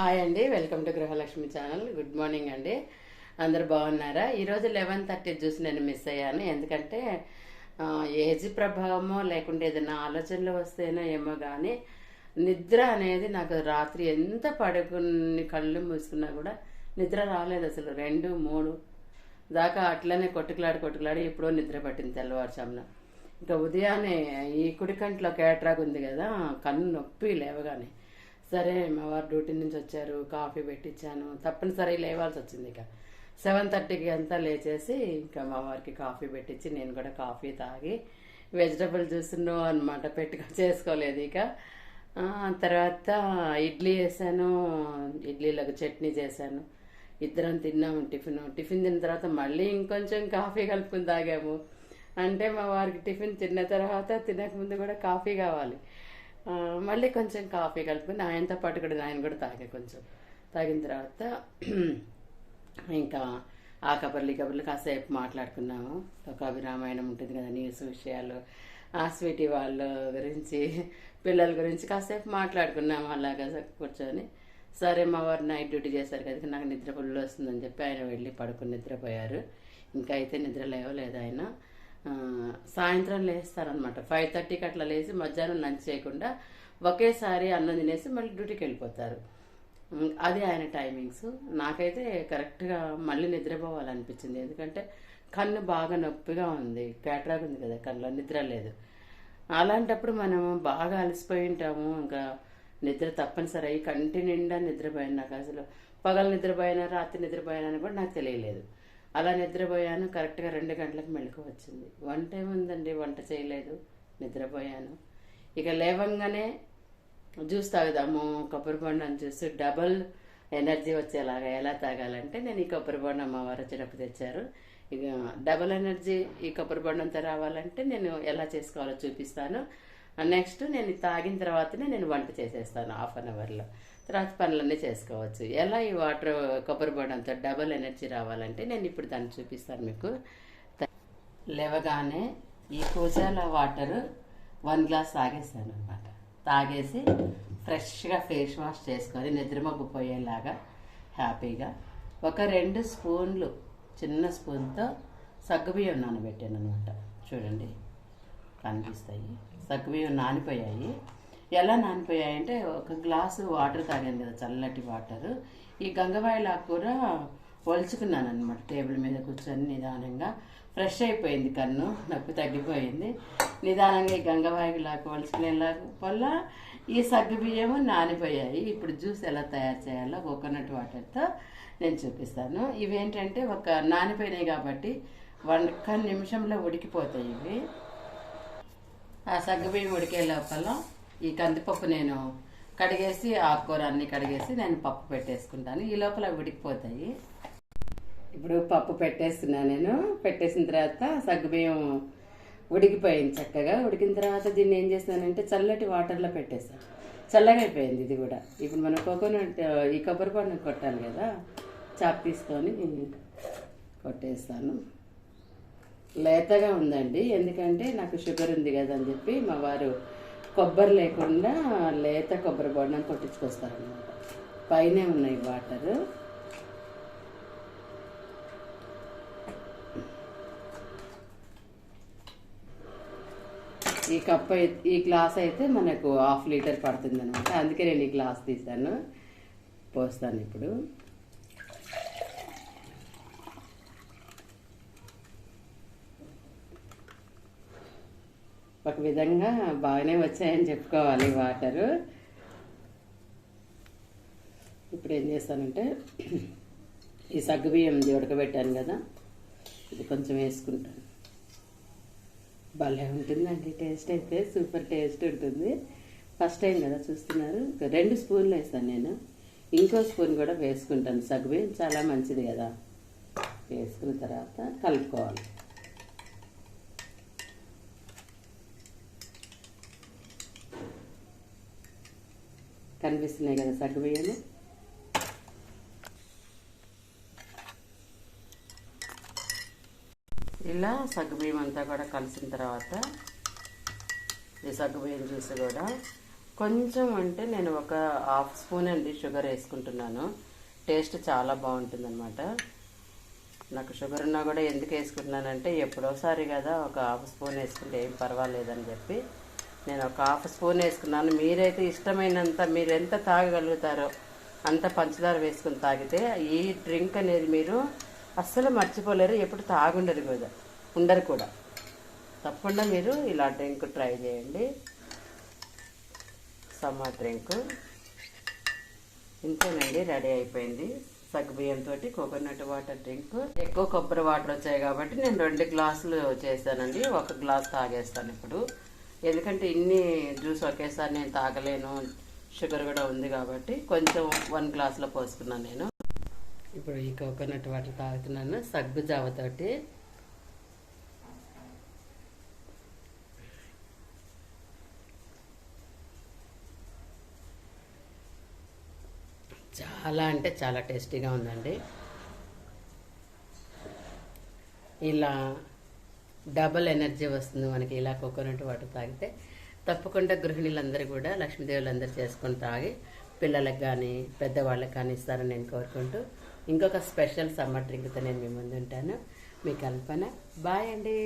Hi అండి welcome to Gruhalakshmi channel. Good morning అండి. అందరు బాగున్నారా? ఈరోజు లెవెన్ థర్టీ చూసి నేను మిస్ అయ్యాను. ఎందుకంటే ఏజ్ ప్రభావమో లేకుంటే ఏదైనా ఆలోచనలు వస్తేనో ఏమో కానీ నిద్ర అనేది నాకు రాత్రి ఎంత పడుకుని కళ్ళు మూసుకున్నా కూడా నిద్ర రాలేదు అసలు. రెండు మూడు దాకా అట్లనే కొట్టుకులాడి కొట్టుకులాడి ఎప్పుడో నిద్ర పట్టింది తెల్లవారుజామున. ఇంకా ఉదయాన్నే ఈ కుడి కంట్లో కేట్రాక్ ఉంది కదా కన్ను నొప్పి లేవగానే. సరే మా వారు డ్యూటీ నుంచి వచ్చారు కాఫీ పెట్టించాను తప్పనిసరి లేవాల్సి వచ్చింది ఇక. సెవెన్ థర్టీకి అంతా లేచేసి ఇంకా మా వారికి కాఫీ పెట్టించి నేను కూడా కాఫీ తాగి వెజిటబుల్ జ్యూస్ నో అనమాట పెట్టుకో చేసుకోలేదు ఇక. తర్వాత ఇడ్లీ వేసాను ఇడ్లీలకు చట్నీ చేశాను. ఇద్దరం తిన్నాము టిఫిన్. టిఫిన్ తిన్న తర్వాత మళ్ళీ ఇంకొంచెం కాఫీ కలుపుకుని తాగాము. అంటే మా వారికి టిఫిన్ తిన్న తర్వాత తినకముందు కూడా కాఫీ కావాలి. మళ్ళీ కొంచెం కాఫీ కలుపుకుని ఆయనతో పాటు కూడా ఆయన కూడా తాగా కొంచెం. తాగిన తర్వాత ఇంకా ఆ కబుర్లు ఈ కబర్లు కాసేపు మాట్లాడుకున్నాము. ఒక అభిరామాయణం ఉంటుంది కదా న్యూస్ విషయాలు. ఆ స్వీటీ వాళ్ళ గురించి పిల్లల గురించి కాసేపు మాట్లాడుకున్నాము అలాగా కూర్చొని. సరే మా వారు నైట్ డ్యూటీ చేశారు కదా నాకు నిద్ర ఫుల్ వస్తుందని చెప్పి ఆయన వెళ్ళి పడుకుని నిద్రపోయారు. ఇంకా అయితే నిద్ర లేవలేదు ఆయన. సాయంత్రం లేస్తారనమాట ఫైవ్ థర్టీకి అట్లా లేచి మధ్యాహ్నం లంచ్ చేయకుండా ఒకేసారి అన్నం తినేసి మళ్ళీ డ్యూటీకి వెళ్ళిపోతారు. అది ఆయన టైమింగ్స్. నాకైతే కరెక్ట్గా మళ్ళీ నిద్రపోవాలనిపించింది. ఎందుకంటే కన్ను బాగా నొప్పిగా ఉంది. క్యాట్రాక్ ఉంది కదా కళ్ళలో నిద్ర లేదు. అలాంటప్పుడు మనం బాగా అలసిపోయి ఉంటాము. ఇంకా నిద్ర తప్పనిసరి అయ్యి కంటి నిండా నిద్రపోయాను. నాకు అసలు పగలు నిద్రపోయినా రాత్రి నిద్రపోయానని అని కూడా నాకు తెలియలేదు. అలా నిద్రపోయాను. కరెక్ట్గా రెండు గంటలకు మెలకు వచ్చింది. వంట ఏముందండి వంట చేయలేదు నిద్రపోయాను. ఇక లేవంగానే జ్యూస్ తాగుదాము కొబ్బరి బొండం జ్యూస్ డబల్ ఎనర్జీ వచ్చేలాగా ఎలా తాగాలంటే నేను ఈ కొబ్బరి బొండం మా వారు వచ్చేటప్పుడు తెచ్చారు. ఇక డబల్ ఎనర్జీ ఈ కొబ్బరి బొండంతో రావాలంటే నేను ఎలా చేసుకోవాలో చూపిస్తాను. నెక్స్ట్ నేను తాగిన తర్వాతనే నేను వంట చేసేస్తాను హాఫ్ అన్ అవర్లో తర్వాత పనులన్నీ చేసుకోవచ్చు. ఎలా ఈ వాటర్ కొబ్బరి బొండంతో డబల్ ఎనర్జీ రావాలంటే నేను ఇప్పుడు దాన్ని చూపిస్తాను మీకు. లేవగానే ఈ కూజాల వాటరు వన్ గ్లాస్ తాగేస్తాను అనమాట తాగేసి ఫ్రెష్గా ఫేస్ వాష్ చేసుకొని నిద్రమగ్గు పోయేలాగా హ్యాపీగా ఒక రెండు స్పూన్లు చిన్న స్పూన్తో సగ్గుబియ్యం నానబెట్టాను అనమాట చూడండి. కనిపిస్తాయి. సగ్గుబియ్యం నానిపోయాయి. ఎలా నానిపోయాయి అంటే ఒక గ్లాసు వాటర్ తాగాను కదా చల్లటి వాటర్. ఈ గంగవాయిల కూర ఒలుచుకున్నాను అనమాట టేబుల్ మీద కూర్చొని నిదానంగా ఫ్రెష్ అయిపోయింది కన్ను నొప్పి తగ్గిపోయింది. నిదానంగా ఈ గంగవాయిలాకు ఒలుచుకునేలా వల్ల ఈ సగ్గు బియ్యము నానిపోయాయి. ఇప్పుడు జ్యూస్ ఎలా తయారు చేయాలో కోకోనట్ వాటర్తో నేను చూపిస్తాను. ఇవేంటంటే ఒక నానిపోయినాయి కాబట్టి ఒక్క నిమిషంలో ఉడికిపోతాయి ఇవి. ఆ సగ్గుబియ్యం ఉడికే లోపల ఈ కందిపప్పు నేను కడిగేసి ఆకుకూర అన్ని కడిగేసి నేను పప్పు పెట్టేసుకుంటాను. ఈ లోపల ఉడికిపోతాయి. ఇప్పుడు పప్పు పెట్టేస్తున్నా నేను. పెట్టేసిన తర్వాత సగ్గుబియ్యం ఉడికిపోయింది చక్కగా. ఉడికిన తర్వాత దీన్ని ఏం చేస్తానంటే చల్లటి వాటర్లో పెట్టేస్తాను చల్లగా అయిపోయింది ఇది కూడా. ఇప్పుడు మనం కోకోనట్ ఈ కొబ్బరి పండు కొట్టాలి కదా చాప్ తీసుకొని కొట్టేస్తాను. లేతగా ఉందండి. ఎందుకంటే నాకు షుగర్ ఉంది కదా అని చెప్పి మా వారు కొబ్బరి లేకుండా లేత కొబ్బరి బొండం కొట్టించుకొస్తారనమాట పైనే ఉన్నాయి వాటర్. ఈ కప్ అయితే ఈ గ్లాస్ అయితే మనకు హాఫ్ లీటర్ పడుతుంది అనమాట అందుకే నేను ఈ గ్లాస్ తీసాను పోస్తాను ఇప్పుడు. విధంగా బాగానే వచ్చాయని చెప్పుకోవాలి వాటరు. ఇప్పుడు ఏం చేస్తానంటే ఈ సగ్గుబియ్యం ఇది ఉడకబెట్టాను కదా ఇది కొంచెం వేసుకుంటాను. భలే ఉంటుందండి టేస్ట్ అయితే సూపర్ టేస్ట్ ఉంటుంది. ఫస్ట్ టైం కదా చూస్తున్నారు రెండు స్పూన్లు వేస్తాను నేను. ఇంకో స్పూన్ కూడా వేసుకుంటాను. సగ్గుబియ్యం చాలా మంచిది కదా. వేసుకున్న తర్వాత కలుపుకోవాలి. కనిపిస్తున్నాయి కదా సగ్గుబియ్యము ఇలా సగ్గుబియ్యం అంతా కూడా కలిసిన తర్వాత ఈ సగ్గుబియ్యం జ్యూస్ కూడా కొంచెం అంటే నేను ఒక హాఫ్ స్పూన్ అండి షుగర్ వేసుకుంటున్నాను. టేస్ట్ చాలా బాగుంటుందన్నమాట. నాకు షుగర్ ఉన్నా కూడా ఎందుకు వేసుకుంటున్నానంటే ఎప్పుడోసారి కదా ఒక హాఫ్ స్పూన్ వేసుకుంటే ఏం పర్వాలేదని చెప్పి నేను ఒక హాఫ్ స్పూన్ వేసుకున్నాను. మీరైతే ఇష్టమైనంత మీరు ఎంత తాగగలుగుతారో అంత పంచదార వేసుకుని తాగితే ఈ డ్రింక్ అనేది మీరు అస్సలు మర్చిపోలేరు. ఎప్పుడు తాగుండరు కూడా ఉండరు కూడా. తప్పకుండా మీరు ఇలా డ్రింక్ ట్రై చేయండి. సమ్మర్ డ్రింక్ ఇంతేనండి రెడీ అయిపోయింది. సగ్గుబియ్యంతో కోకోనట్ వాటర్ డ్రింక్. ఎక్కువ కొబ్బరి వాటర్ వచ్చాయి కాబట్టి నేను రెండు గ్లాసులు చేశానండి. ఒక గ్లాస్ తాగేస్తాను ఇప్పుడు. ఎందుకంటే ఇన్ని జ్యూస్ ఒకేసారి నేను తాగలేను షుగర్ కూడా ఉంది కాబట్టి కొంచెం వన్ గ్లాస్లో పోసుకున్నాను నేను. ఇప్పుడు ఈ కోకోనట్ వాటర్ తాగుతున్నాను సగ్గు జావతోటి. చాలా అంటే చాలా టేస్టీగా ఉందండి. ఇలా డబల్ ఎనర్జీ వస్తుంది మనకి ఇలా కోకోనట్ వాటర్ తాగితే. తప్పకుండా గృహిణులందరూ కూడా లక్ష్మీదేవులందరూ చేసుకొని తాగి పిల్లలకు కానీ పెద్దవాళ్ళకి కానీ ఇస్తారని నేను కోరుకుంటూ ఇంకొక స్పెషల్ సమ్మర్ డ్రింక్తో నేను మీ ముందు ఉంటాను మీ కల్పన. బాయ్ అండి.